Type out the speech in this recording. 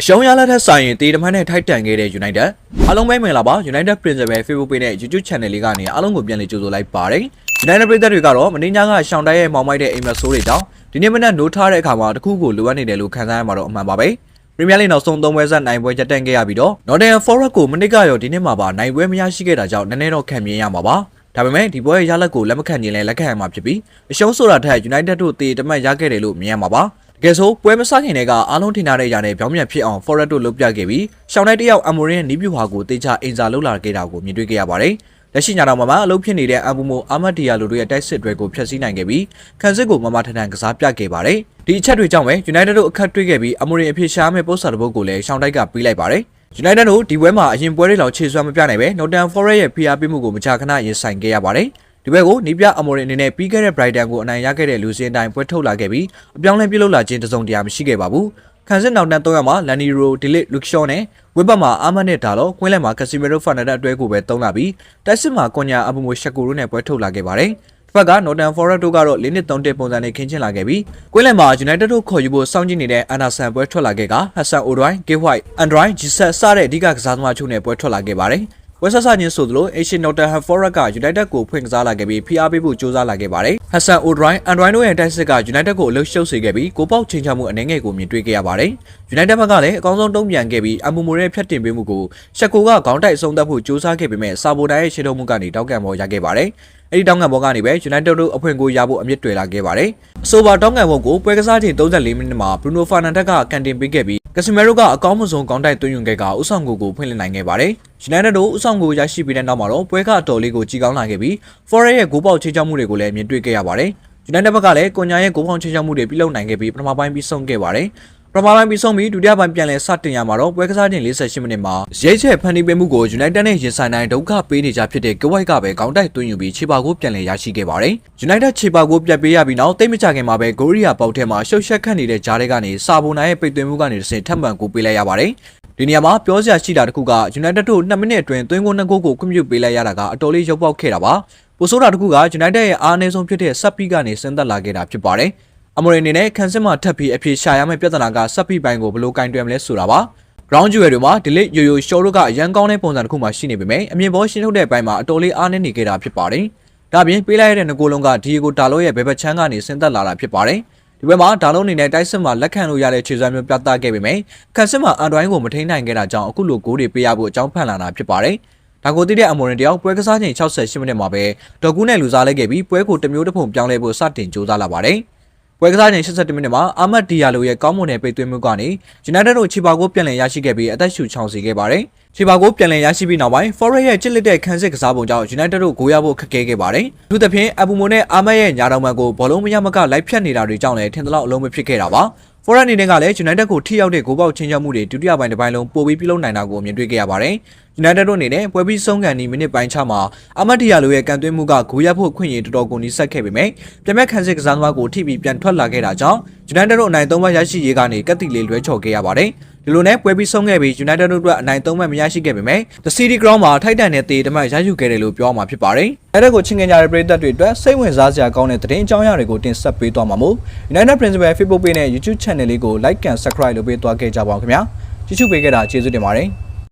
အရှုံးရလက်ထက်ဆိုင်ရင်တေတမန်နဲ့ထိုက်တန်ခဲ့တဲ့ United အားလုံးပဲမင်္ဂလာပါ United Principal Facebook Page နဲ့ YouTube Channel လေးကနေအားလုံးကိုပြန်လည်ကြိုဆိုလိုက်ပါတယ် United ပြည်သက်တွေကတော့မင်းညာကရှောင်းတိုက်ရဲ့မောင်မိုက်တဲ့အိမ်မက်ဆိုးတွေတောင်ဒီနေ့မနက်နိုးထားတဲ့အခါမှာတခုခုလိုအပ်နေတယ်လို့ခန်းစားရမှာတော့အမှန်ပါပဲ Premier League နောက်ဆုံး၃ပွဲဆက်နိုင်ပွဲချက်တန့်ခဲ့ရပြီးတော့ Nottingham Forest ကိုမနစ်ကရောဒီနေ့မှာပါနိုင်ပွဲမရရှိခဲ့တာကြောင့်နည်းနည်းတော့ခံမြင်ရမှာပါဒါပေမဲ့ဒီပွဲရဲ့ရလဒ်ကိုလက်မခံခြင်းလဲလက်ခံရမှာဖြစ်ပြီးအရှုံးဆိုတာထက် United တို့တေတမတ်ရခဲ့တယ်လို့မြင်ရမှာပါ တကယ်ဆိုပွဲမစခင်တည်းကအားလုံးထင်ထားတဲ့အရာနဲ့ပြောင်းပြန်ဖြစ်အောင် Forest တို့လုပ်ပြခဲ့ပြီးရှောင်းတိုက်တယောက်အမိုရင်ရဲ့နီးပြူဟာကိုတေချာအင်စာလုပ်လာခဲ့တာကိုမြင်တွေ့ခဲ့ရပါတယ်လက်ရှိညတော်မှာမှအလုပ်ဖြစ်နေတဲ့အဘူမိုအာမတ်ဒီယာလိုတို့ရဲ့တိုက်စစ်တွေကိုဖျက်ဆီးနိုင်ခဲ့ပြီးခန်းစစ်ကိုမမထန်ထန်ကစားပြခဲ့ပါတယ်ဒီအချက်တွေကြောင့်ပဲ United တို့အခက်တွေ့ခဲ့ပြီးအမိုရင်အဖြစ်ရှားမဲ့ပို့စာတစ်ပုဒ်ကိုလည်းရှောင်းတိုက်ကပေးလိုက်ပါတယ် United တို့ဒီပွဲမှာအရင်ပွဲတွေလောက်ခြေစွမ်းမပြနိုင်ပဲ Nottingham Forest ရဲ့ဖိအားပေးမှုကိုမကြာခဏရင်ဆိုင်ခဲ့ရပါတယ် ဒီဘက်ကိုနီးပြအမော်ရင်အနေနဲ့ပြီးခဲ့တဲ့ Brighton ကိုအနိုင်ရခဲ့တဲ့လူစင်းတိုင်းပွဲထုတ်လာခဲ့ပြီးအပြောင်းလဲပြုလုပ်လာခြင်းတစုံတရာမရှိခဲ့ပါဘူးခန်းစစ်နောက်တန်း၃ရက်မှာလန်နီရိုဒီလစ်လူကရှောနဲ့ဝက်ဘတ်မှာအာမတ်နဲ့ဒါလောကွင်းလက်မှာကစီမီရိုဖာနာဒတ်အတွဲကိုပဲသုံးလာပြီးတိုက်စစ်မှာကွန်ညာအဘူမိုရှက်ကူရိုနဲ့ပွဲထုတ်လာခဲ့ပါတယ်တစ်ဖက်က Northern Forest တို့ကတော့၄နှစ်၃တက်ပုံစံနဲ့ခင်းချင်လာခဲ့ပြီးကွင်းလယ်မှာ United တို့ခေါ်ယူဖို့စောင့်ကြည့်နေတဲ့ Anderson ပွဲထွက်လာခဲ့က Hassan Odoi, Gay White, Android, Jesus စတဲ့အဓိကကစားသမားချို့နဲ့ပွဲထွက်လာခဲ့ပါတယ် ဝက်ဆဆာချင်းဆိုသလို Asian Nottingham Forest က United ကိုဖွင့်ကစားလာခဲ့ပြီးဖိအားပေးဖို့ကြိုးစားလာခဲ့ပါတယ်။ Hassan Odoi, Android တို့ရဲ့တိုက်စစ်က United ကိုအလုရှုပ်စေခဲ့ပြီးကိုပေါက်ချိန်ချမှုအနေငယ်ကိုမြင်တွေ့ခဲ့ရပါတယ်။ United ဘက်ကလည်းအကောင်းဆုံးတုံ့ပြန်ခဲ့ပြီးအမူမိုရဲ့ဖြတ်တင်ပေးမှုကိုရှက်ကိုကခေါင်းတိုက်အဆုံးသတ်ဖို့ကြိုးစားခဲ့ပေမဲ့စာဘိုတိုင်ရဲ့ရှေ့ထုတ်မှုကနေတောက်ကံပေါ်ရခဲ့ပါတယ်။အဲဒီတောင်းငံဘောကနေပဲ United တို့အဖွင့်ကိုရဖို့အမြင့်တွေ့လာခဲ့ပါတယ်။အဆိုပါတောင်းငံဘောကိုပွဲကစားချိန်34မိနစ်မှာ Bruno Fernandes ကကန်တင်ပေးခဲ့ပြီး ကစီမီရိုကအကောင်းဆုံးကောင်းတိုက်သွင်းယူခဲ့ကဥဆောင်ကိုကိုဖွင့်လှစ်နိုင်ခဲ့ပါတယ်။ United တို့ဥဆောင်ကိုရရှိပြီးတဲ့နောက်မှာတော့ပွဲကအတော်လေးကိုကြီးကောင်းလာခဲ့ပြီး Forest ရဲ့ဂိုးပေါက်ချိချောက်မှုတွေကိုလည်းမြင်တွေ့ခဲ့ရပါတယ်။ United ဘက်ကလည်းကွန်ညာရဲ့ဂိုးပေါက်ချိချောက်မှုတွေပြုလုပ်နိုင်ခဲ့ပြီးပထမပိုင်းပြီးဆုံးခဲ့ပါတယ်။ပထ မပိုင်းပြီးဆုံးပြီးဒုတိယပိုင်းပြန်လည်စတင်ရမှာတော့ပွဲကစားချိန်48မိနစ်မှာရိတ်ချက်ဖန်တီးပေးမှုကို United နဲ့ရင်ဆိုင်တိုင်းဒုက္ခပေးနေကြဖြစ်တဲ့ကဝိုက်ကပဲခေါင်းတိုက်သွင်းယူပြီးခြေပါကိုပြန်လည်ရရှိခဲ့ပါတယ်။ United ခြေပါကိုပြတ်ပေးရပြီးနောက်တိတ်မကြခင်မှာပဲဂိုရီယာပေါက်ထဲမှာရှုပ်ရှက်ခတ်နေတဲ့ဂျားတွေကနေစာဘုံနာရဲ့ပိတ်သွင်းမှုကနေတစ်ဆင့်ထပ်မံကိုပေးလိုက်ရပါတယ်။ဒီနေရာမှာပြောစရာရှိတာတခုက United တို့2မိနစ်အတွင်းသွင်းကို2ဂိုးကိုခွင့်ပြုပေးလိုက်ရတာကအတော်လေးရုပ်ပေါက်ခဲ့တာပါ။ပိုဆိုးတာတခုက United ရဲ့အားအနည်းဆုံးဖြစ်တဲ့ဆက်ပီကနေဆင်းသက်လာခဲ့တာဖြစ်ပါတယ်။ အမေရိန်အနေနဲ့ခန်းစစ်မှထပ်ပြီးအပြေရှာရမယ့်ပြဿနာကဆက်ပီပိုင်းကိုဘယ်လိုကင်တွယ်မလဲဆိုတာပါ။ ground jewel တွေမှာ delete ယိုယို show တို့ကအရန်ကောင်းတဲ့ပုံစံတစ်ခုမှရှိနေပေမဲ့အမြင်ပေါ်ရှင်းထုတ်တဲ့အပိုင်းမှာအတော်လေးအားနည်းနေခဲ့တာဖြစ်ပါတယ်။ဒါပြင်ပေးလိုက်ရတဲ့ငကိုလုံးကဒီယိုကိုဒါလိုရဲ့ဘယ်ဘက်ချမ်းကနေဆင်းသက်လာတာဖြစ်ပါတယ်။ဒီဘက်မှာဒါလုံးအနေနဲ့တိုက်စစ်မှာလက်ခံလို့ရတဲ့ခြေစွမ်းမျိုးပြသခဲ့ပေမဲ့ခန်းစစ်မှာအန်ဒရိုင်းကိုမထိန်းနိုင်ခဲ့တာကြောင့်အခုလိုဂိုးတွေပေးရဖို့အကြောင်းဖန်လာတာဖြစ်ပါတယ်။ဒါကိုသိတဲ့အမော်ရင်တယောက်ပွဲကစားချိန်68မိနစ်မှာပဲဒေါ်ကူးနဲ့လူစားလိုက်ခဲ့ပြီးပွဲကိုတစ်မျိုးတစ်ဖုံပြောင်းလဲဖို့စတင်ကြိုးစားလာပါတယ်။ ပွဲကစားချိန်82မိနစ်မှာအာမတ်ဒီယာလိုရဲ့ကောင်းမွန်တဲ့ပိတ်သွင်းမှုကနေ United တို့ချီပါကိုပြန်လည်ရရှိခဲ့ပြီးအသက်ရှူချောင်စီခဲ့ပါတယ်။ချီပါကိုပြန်လည်ရရှိပြီးနောက်ပိုင်း Forest ရဲ့ချစ်လက်တဲ့ခန်းစစ်ကစားပုံကြောင့် United တို့ဂိုးရဖို့ခက်ခဲခဲ့ပါတယ်။သူသဖြင့်အဘူမိုနဲ့အာမတ်ရဲ့ညာတော်မှန်ကိုဘောလုံးမရမကလိုက်ဖြတ်နေတာတွေကြောင့်လည်းထင်သလောက်အလုံးမဖြစ်ခဲ့တာပါ။ Forest အနေနဲ့ကလည်း United ကိုထိရောက်တဲ့ဂိုးပေါက်ချင်းချောက်မှုတွေဒုတိယပိုင်းတစ်ပိုင်းလုံးပိုပြီးပြုလုပ်နိုင်တာကိုမြင်တွေ့ခဲ့ရပါတယ်။ United တို့အနေနဲ့ပွဲပြီးဆုံးကန်ဒီမိနစ်ပိုင်းချမှာအမတ်ဒီယာလိုရဲ့ကန်သွင်းမှုကဂိုးရဖို့ခွင့်ရတော်တော်ကိုနီးစပ်ခဲ့ပေမဲ့ပြမက်ခန်းစစ်ကစားသမားကိုထိပြီးပြန်ထွက်လာခဲ့တာကြောင့် United တို့အနိုင်၃မှတ်ရရှိရေးကနေကက်တီလေးလွဲချော်ခဲ့ရပါတယ်။ဒီလိုနဲ့ပွဲပြီးဆုံးခဲ့ပြီး United တို့အတွက်အနိုင်၃မှတ်မရရှိခဲ့ပေမဲ့ The City Ground မှာထိုက်တန်တဲ့တေးတမတ်ရယူခဲ့တယ်လို့ပြောမှာဖြစ်ပါတယ်။အဲ့ဒါကိုချင်းငင်ကြတဲ့ပရိသတ်တွေအတွက်စိတ်ဝင်စားစရာကောင်းတဲ့သတင်းအကြောင်းအရာတွေကိုတင်ဆက်ပေးသွားမှာမို့ United Principal Facebook Page နဲ့ YouTube Channel လေးကို Like and Subscribe လုပ်ပေးသွားခဲ့ကြပါဦးခင်ဗျာ။ကြည့်ရှုပေးခဲ့တာကျေးဇူးတင်ပါတယ်။